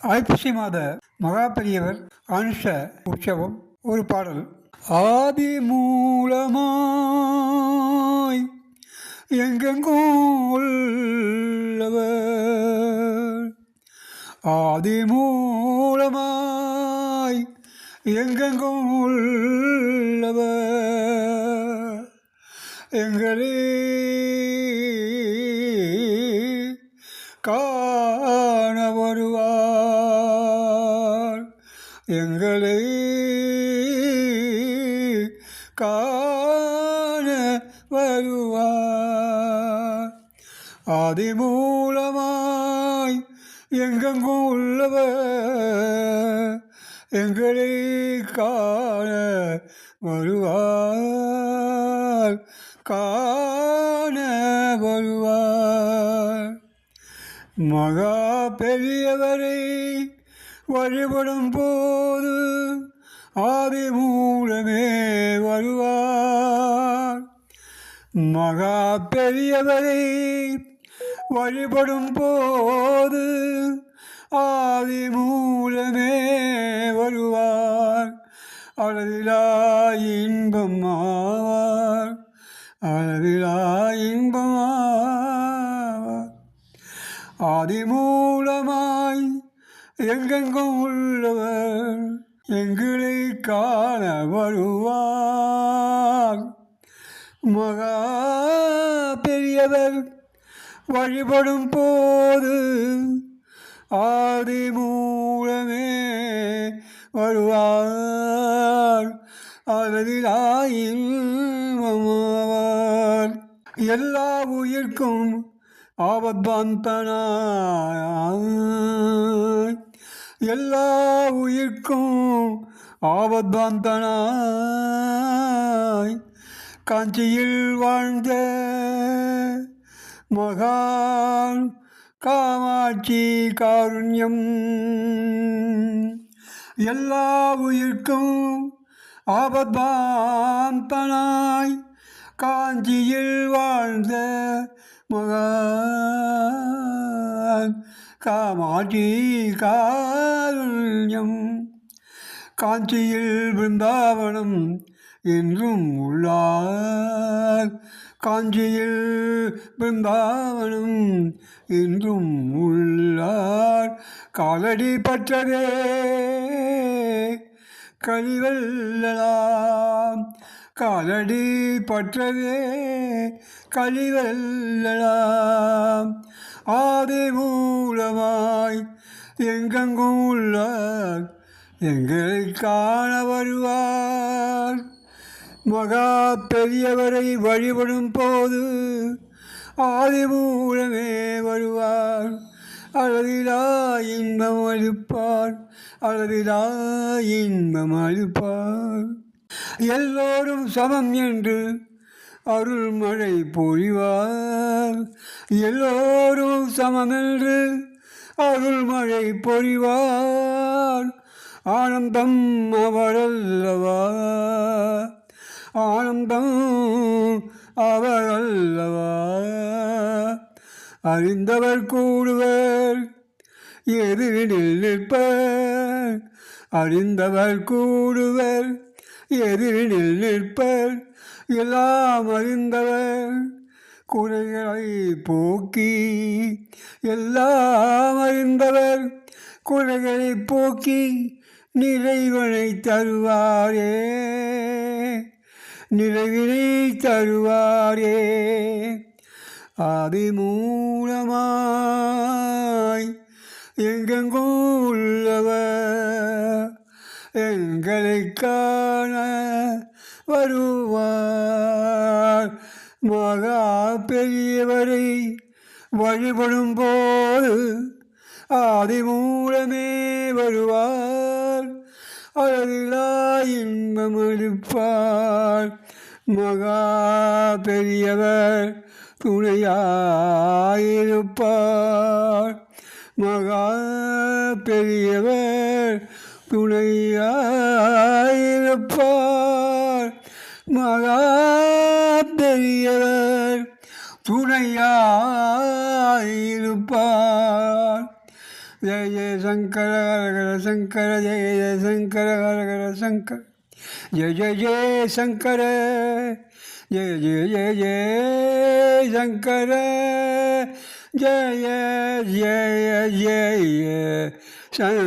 ஐப்பசி மாத மகாபெரியவர் அனுஷ உற்சவம் ஒரு பாடல். ஆதி மூலமாய் எங்கெங்கும் உள்ளவர் ஆதி மூலமாய் எங்கெங்கும் உள்ளவர் எங்களே கா எங்களை காண வருவார். ஆதி மூலமாய் எங்கெங்கும் உள்ளவர் எங்களை காண வருவார். காண வருவார். மகா பெரியவரை வழிபடும் போது ஆதி மூலமே வருவார். மகா பெரியவரை வழிபடும் போது ஆதி மூலமே வருவார். அளவிலா இன்பம் ஆவார். அளவிலா இன்பம் ஆவார். ஆதி மூலமாய் எங்கெங்கும் உள்ளவர் எங்களை காண வருவார். மகா பெரியவர் வழிபடும் போது ஆதி மூலமே வருவார். அளவிலாயில்வார் எல்லா உயிர்க்கும் ஆபத்வாந்தனாய் எல்லா உயிர்க்கும் ஆபத்வாந்தனாய் காஞ்சியில் வாழ்ந்த மகான் காமாட்சி காருண்யம். எல்லா உயிர்க்கும் ஆபத்வாந்தனாய் காஞ்சியில் வாழ்ந்த மகான் காமாட்சி காருண்யம் காஞ்சியில் பிருந்தாவனம் என்றும் உள்ளார். காஞ்சியில் பிருந்தாவனம் என்றும் உள்ளார். காலடி பற்றதே கழிவெல்லாம் காலடி பற்றவே கழிவெல்லாம். ஆதி மூலமாய் எங்கெங்கும் எங்களை காண வருவார். மகா பெரியவரை வழிபடும் போது ஆதி மூலமே வருவார். அளவிலா இன்பம் அளிப்பார் அளவிலா இன்பம் அளிப்பார். எல்லோரும் சமம் என்று அருள் மழை பொழிவார். எல்லோரும் சமம் என்று அருள் மழை பொழிவார். ஆனந்தம் அவரல்லவா? ஆனந்தம் அவரல்லவா? அறிந்தவர் கூடுவர் எதிரில் நிற்பர். அறிந்தவர் கூடுவர் எதிரில் நிற்பர் எல்லாம் அறிந்தவர் குறைகளை போக்கி எல்லாம் அறிந்தவர் குறைகளை போக்கி நிறைவனை தருவாரே. நிறைவினை தருவாரே. ஆதி எங்கெங்கோ உள்ளவர் எங்களை காண வருவார். மகா பெரியவரை வழிபடும் போது ஆதி மூலமே வருவார். அளவிலா இன்பம் அளிப்பார். மகா பெரியவர் துணையாயிருப்பார். மகா பெரியவர் துணையாயிருப்பார். மகா பெரியவர் துணையாயிருப்பார். ஜெய ஜெய சங்கர ஹர சங்கர ஜெய ஜெய சங்கர ஹர ஹர சங்கர ஜெய ஜெய ஜெய சங்கர ஜெய ஜெய ஜெய ஜெய சங்கர ஜெய ஜெய ஜெய சங்கர